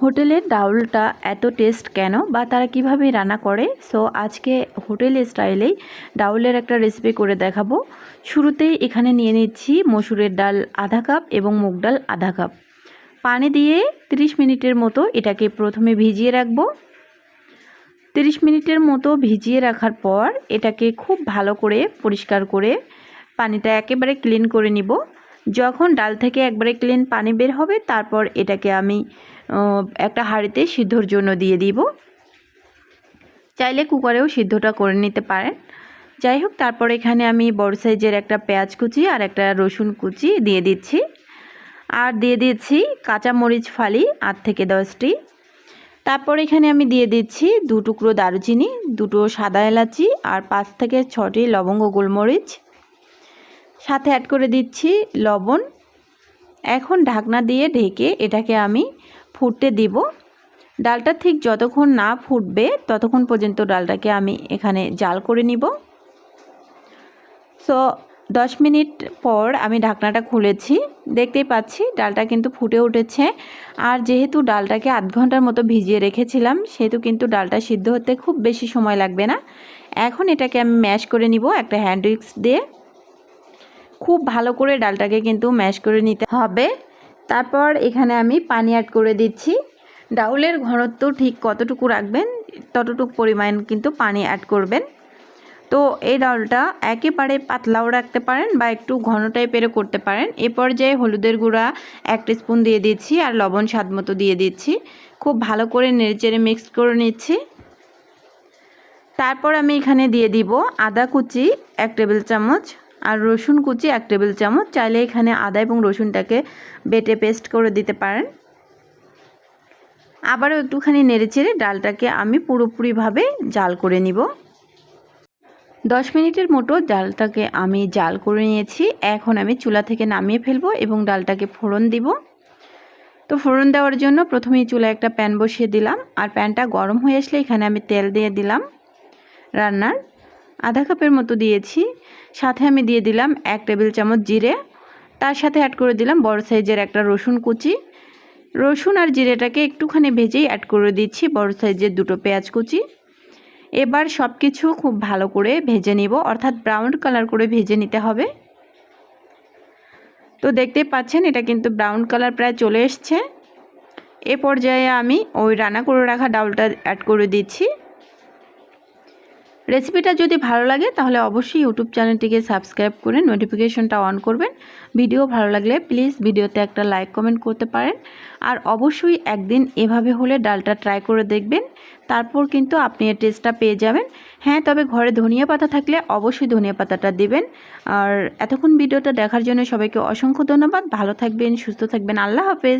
হোটেলের ডাউলটা এত টেস্ট কেন বা তারা কীভাবে রান্না করে? সো আজকে হোটেল স্টাইলেই ডাউলের একটা রেসিপি করে দেখাবো। শুরুতেই এখানে নিয়ে নিচ্ছি মসুরের ডাল আধা কাপ এবং মুগ ডাল আধা কাপ। পানি দিয়ে 30 মিনিটের মতো এটাকে প্রথমে ভিজিয়ে রাখব। 30 মিনিটের মতো ভিজিয়ে রাখার পর এটাকে খুব ভালো করে পরিষ্কার করে পানিটা একেবারে ক্লিন করে নিব। যখন ডাল থেকে একবারে ক্লিন পানি বের হবে, তারপর এটাকে আমি একটা হাঁড়িতে সিদ্ধর জন্য দিয়ে দিব। চাইলে কুকারেও সিদ্ধটা করে নিতে পারেন। যাই হোক, তারপর এখানে আমি বড় সাইজের একটা পেঁয়াজ কুচি আর একটা রসুন কুচি দিয়ে দিচ্ছি। আর দিয়ে দিচ্ছি কাঁচা মরিচ ফালি আট থেকে দশটি। তারপর এখানে আমি দিয়ে দিচ্ছি দু টুকরো দারুচিনি, দুটো সাদা এলাচি আর পাঁচ থেকে ছটি লবঙ্গ গোলমরিচ। সাথে অ্যাড করে দিচ্ছি লবণ। এখন ঢাকনা দিয়ে ঢেকে এটাকে আমি ফুটতে দিব। ডালটা ঠিক যতক্ষণ না ফুটবে ততক্ষণ পর্যন্ত ডালটাকে আমি এখানে জাল করে নিব। সো দশ মিনিট পর আমি ঢাকনাটা খুলেছি। দেখতেই পাচ্ছি ডালটা কিন্তু ফুটে উঠেছে। আর যেহেতু ডালটাকে আধ ঘণ্টার মতো ভিজিয়ে রেখেছিলাম, সেহেতু কিন্তু ডালটা সিদ্ধ হতে খুব বেশি সময় লাগবে না। এখন এটাকে আমি ম্যাশ করে নিব একটা হ্যান্ড উইক্স দিয়ে। খুব ভালো করে ডালটাকে কিন্তু ম্যাশ করে নিতে হবে। তারপর এখানে আমি পানি অ্যাড করে দিচ্ছি। ডাউলের ঘনত্ব ঠিক কতটুকু রাখবেন, ততটুকু পরিমাণ কিন্তু পানি অ্যাড করবেন। তো এই ডালটা একেবারে পাতলাও রাখতে পারেন বা একটু ঘন টাইপেরও করতে পারেন। এ পর্যায়ে হলুদের গুঁড়া এক স্পুন দিয়ে দিচ্ছি আর লবণ স্বাদ মতো দিয়ে দিচ্ছি। খুব ভালো করে নেড়েচেড়ে মিক্স করে নিচ্ছি। তারপর আমি এখানে দিয়ে দিব আদা কুচি এক টেবিল চামচ আর রসুন কুচি এক টেবিল চামচ। চাইলে এখানে আদা এবং রসুনটাকে বেটে পেস্ট করে দিতে পারেন। আবারও একটুখানি নেড়েচেড়ে ডালটাকে আমি পুরোপুরিভাবে জাল করে নিব। দশ মিনিটের মতো ডালটাকে আমি জাল করে নিয়েছি। এখন আমি চুলা থেকে নামিয়ে ফেলব এবং ডালটাকে ফোড়ন দিব। তো ফোড়ন দেওয়ার জন্য প্রথমেই চুলায় একটা প্যান বসিয়ে দিলাম। আর প্যানটা গরম হয়ে আসলে এখানে আমি তেল দিয়ে দিলাম রান্নার। আধা কাপের মতো দিয়েছি। সাথে আমি দিয়ে দিলাম এক টেবিল চামচ জিরে। তার সাথে অ্যাড করে দিলাম বড় সাইজের একটা রসুন কুচি। রসুন আর জিরেটাকে একটুখানি ভেজেই অ্যাড করে দিচ্ছি বড় সাইজের দুটো পেঁয়াজ কুচি। এবার সব কিছু খুব ভালো করে ভেজে নিব, অর্থাৎ ব্রাউন কালার করে ভেজে নিতে হবে। তো দেখতে পাচ্ছেন, এটা কিন্তু ব্রাউন কালার প্রায় চলে এসছে। এ পর্যায়ে আমি ওই রান্না করে রাখা ডাউলটা অ্যাড করে দিচ্ছি। রেসিপিটা যদি ভালো লাগে, তাহলে অবশ্যই ইউটিউব চ্যানেলটিকে সাবস্ক্রাইব করে নোটিফিকেশনটা অন করবেন। ভিডিও ভালো লাগলে প্লিজ ভিডিওতে একটা লাইক কমেন্ট করতে পারেন। আর অবশ্যই একদিন এভাবে হলে ডালটা ট্রাই করে দেখবেন, তারপর কিন্তু আপনি এর টেস্টটা পেয়ে যাবেন। হ্যাঁ তবে ঘরে ধনিয়া পাতা থাকলে অবশ্যই ধনিয়া পাতাটা দেবেন। আর এতক্ষণ ভিডিওটা দেখার জন্য সবাইকে অসংখ্য ধন্যবাদ। ভালো থাকবেন, সুস্থ থাকবেন। আল্লাহ হাফেজ।